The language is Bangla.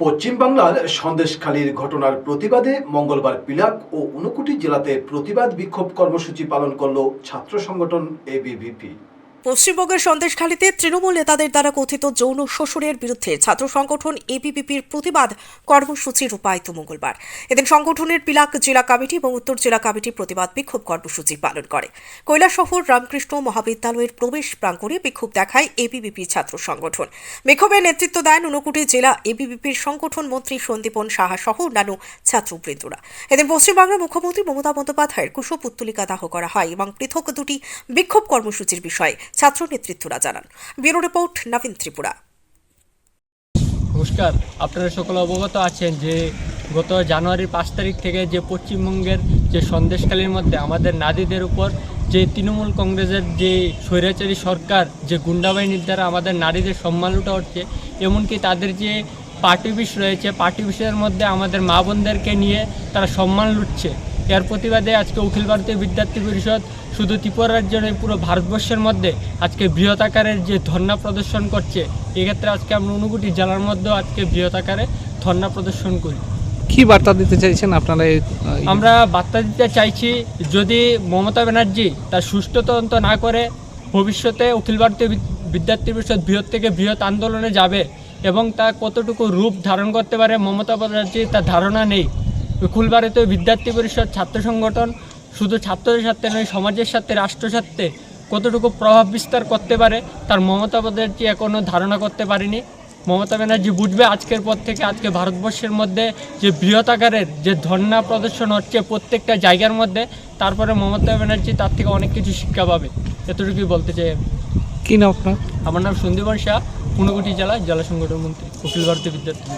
পশ্চিমবাংলার সন্দেশখালীর ঘটনার প্রতিবাদে মঙ্গলবার পিলাক ও ঊনকোটি জেলাতে প্রতিবাদ বিক্ষোভ কর্মসূচি পালন করল ছাত্র সংগঠন এবিভিপি পশ্চিমবঙ্গের সন্দেশখালীতে তৃণমূল নেতাদের দ্বারা কথিত যৌন শোষণের বিরুদ্ধে ছাত্র সংগঠন এবিপিপির প্রতিবাদ কর্মসূচি রূপায়িত মঙ্গলবার। এদিন সংগঠনের পিলাক জেলা কমিটি এবং উত্তর জেলা কমিটি প্রতিবাদ বিক্ষোভ কর্মসূচি পালন করে। কৈলাসহর রামকৃষ্ণ মহাবিদ্যালয়ের প্রবেশ প্রাঙ্গণে বিক্ষোভ দেখায় এবিপিপি ছাত্র সংগঠন। বিক্ষোভে নেতৃত্ব দেন ঊনকোটি জেলা এবিপিপির সংগঠন মন্ত্রী সন্দীপন সাহা সহ অন্যান্য ছাত্রবৃন্দরা। এদিন পশ্চিমবাংলার মুখ্যমন্ত্রী মমতা বন্দ্যোপাধ্যায়ের কুশব পুত্তলিকা দাহ করা হয় এবং পৃথক দুটি বিক্ষোভ কর্মসূচির বিষয়ে ছাত্র নেতৃত্বরা জানান। Bureau report, Nabin Tripura. নমস্কার। আপনারা সকলে অবগত আছেন যে গত জানুয়ারির পাঁচ তারিখ থেকে যে পশ্চিমবঙ্গের যে সন্দেশকালীর মধ্যে আমাদের নারীদের উপর যে তৃণমূল কংগ্রেসের যে স্বৈরাচারী সরকার, যে গুন্ডাবাহিনীর দ্বারা আমাদের নারীদের সম্মান লুটা হচ্ছে, এমনকি তাদের যে পার্টি অফিস রয়েছে, পার্টি অফিসের মধ্যে আমাদের মা বোনদেরকে নিয়ে তারা সম্মান লুটছে। এর প্রতিবাদে আজকে অখিল ভারতীয় বিদ্যার্থী পরিষদ শুধু ত্রিপুরা রাজ্যের নয়, পুরো ভারতবর্ষের মধ্যে আজকে বৃহৎ আকারের যে ধর্ণা প্রদর্শন করছে এক্ষেত্রে আজকে আমরা অনুকুটি জেলার মধ্যেও আজকে বৃহৎ আকারে ধর্ণা প্রদর্শন করি। কি বার্তা দিতে চাইছেন আপনারা আমরা বার্তা দিতে চাইছি যদি মমতা ব্যানার্জি তার সুষ্ঠু তদন্ত না করে ভবিষ্যতে অখিল ভারতীয় বিদ্যার্থী পরিষদ বৃহৎ থেকে বৃহৎ আন্দোলনে যাবে এবং তা কতটুকু রূপ ধারণ করতে পারে মমতা ব্যানার্জি তার ধারণা নেই। ভারতীয় বিদ্যার্থী পরিষদ ছাত্র সংগঠন শুধু ছাত্রদের স্বার্থে নয় সমাজের স্বার্থে রাষ্ট্র কতটুকু প্রভাব বিস্তার করতে পারে তার মমতা ব্যানার্জি এখনও ধারণা করতে পারেনি মমতা ব্যানার্জি বুঝবে আজকের পর থেকে আজকে ভারতবর্ষের মধ্যে যে বৃহৎ আকারের যে ধর্ণা প্রদর্শন হচ্ছে প্রত্যেকটা জায়গার মধ্যে তারপরে মমতা ব্যানার্জি তার থেকে অনেক কিছু শিক্ষা পাবে এতটুকুই বলতে চাই আমি। কি নাম আপনার আমার নাম সন্দীপন শাহ ঊনকোটি জেলা জেলা সংগঠন মন্ত্রী অখিল ভারতীয় বিদ্যার্থী।